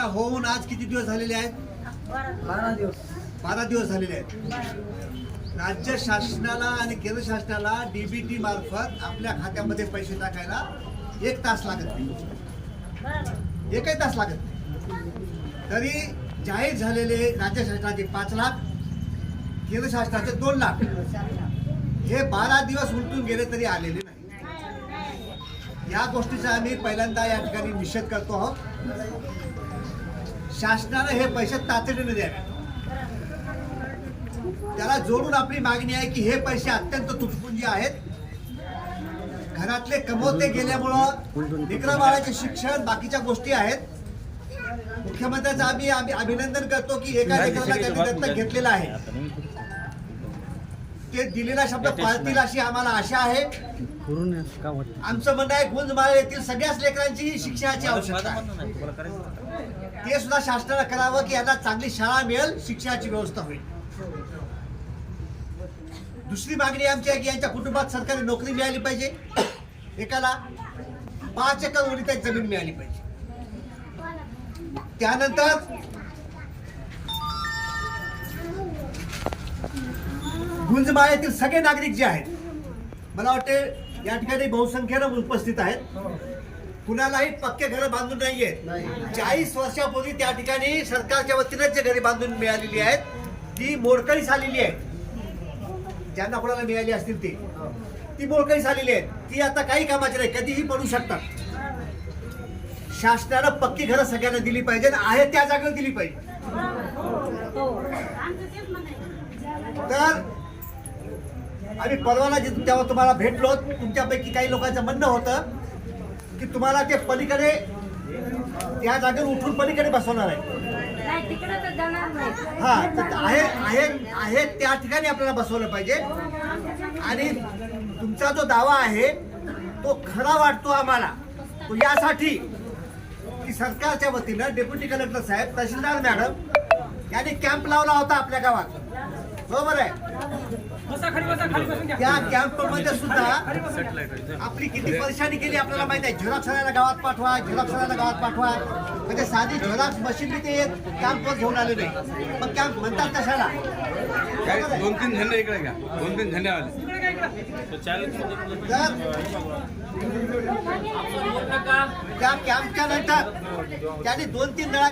दिवस झालेले आहेत? बारा दिवस. बारा दिवस झालेले आहेत. राज्य शासनाला आणि केंद्र शासनाला डीबीटी मार्फत आपल्या खात्यामध्ये पैसे टाकायला एक तास लागत नाही. एकही तास लागत नाही. तरी जाहीर झालेले राज्य शासनाचे पाच लाख केंद्र शासनाचे दोन लाख. हे बारा दिवस उलटून गेले तरी आलेले नाही. या गोष्टीचा आम्ही पहिल्यांदा या ठिकाणी निषेध करतो आहोत. शासनानं हे पैसे तातडीने द्यावे. त्याला जोडून आपली मागणी आहे की हे पैसे अत्यंत तुटपुंजी आहेत. घरातले कमवते गेल्यामुळं लेकरं बाळाचे शिक्षण बाकीच्या गोष्टी आहेत. मुख्यमंत्र्यांचं आम्ही आम्ही अभिनंदन करतो की एका लेकराला त्यांनी दत्तक घेतलेलं आहे. ते दिलेला शब्द पाळतील अशी आम्हाला आशा आहे. आमचं म्हणणं आहे गुंजमाळे येथील सगळ्याच लेकरांची शिक्षणाची आवश्यकता ते सुद्धा शासनाला करावं की यांना चांगली शाळा मिळेल शिक्षणाची व्यवस्था होईल. दुसरी मागणी आमची आहे की यांच्या कुटुंबात सरकारी नोकरी मिळाली पाहिजे. एकाला पाच एकर ओढीत जमीन मिळाली पाहिजे. त्यानंतर गुंजमाळ्यातील सगळे नागरिक जे आहेत मला वाटते या ठिकाणी बहुसंख्येनं उपस्थित आहेत. कुणालाही पक्के घरं बांधून नाहीये. चाळीस वर्षापूर्वी त्या ठिकाणी सरकारच्या वतीने जे घरे बांधून मिळालेली आहेत ती मोडकळीस आलेली आहे ज्यांना कोणाला मिळाली असतील ती. ती मोडकळीस आलेली आहे ती आता काही कामाची नाही कधीही पडू शकतात. शासनानं पक्की घरं सगळ्यांना दिली पाहिजे आणि आहे त्या जागेवर दिली पाहिजे. तर आम्ही परवाला जे तेव्हा तुम्हाला भेटलो तुमच्यापैकी काही लोकांचं म्हणणं होतं की तुम्हाला ते पलीकडे त्या जागेवर उठून पलीकडे बसवणार आहे. हा तर आहे आहे आहे त्या ठिकाणी आपल्याला बसवलं पाहिजे. आणि तुमचा जो दावा आहे तो खरा वाटतो आम्हाला. तो यासाठी की सरकारच्या वतीनं डेप्युटी कलेक्टर साहेब तहसीलदार मॅडम यांनी कॅम्प लावला होता आपल्या गावात. बरोबर आहे? त्या कॅम्पमध्ये सुद्धा आपली किती परेशानी केली आपल्याला माहिती आहे? झेरॉक्स आणायला गावात पाठवा झेरॉक्स आणायला गावात पाठवा. म्हणजे साधी झेरॉक्स मशीन ते कॅम्पवर घेऊन आले नाही मग कॅम्प म्हणतात कशाला? दोन तीन झेंडे इकडे घ्या. दोन तीन झेंडे आले त्या कॅम्पच्या नंतर त्यांनी दोन तीन वेळा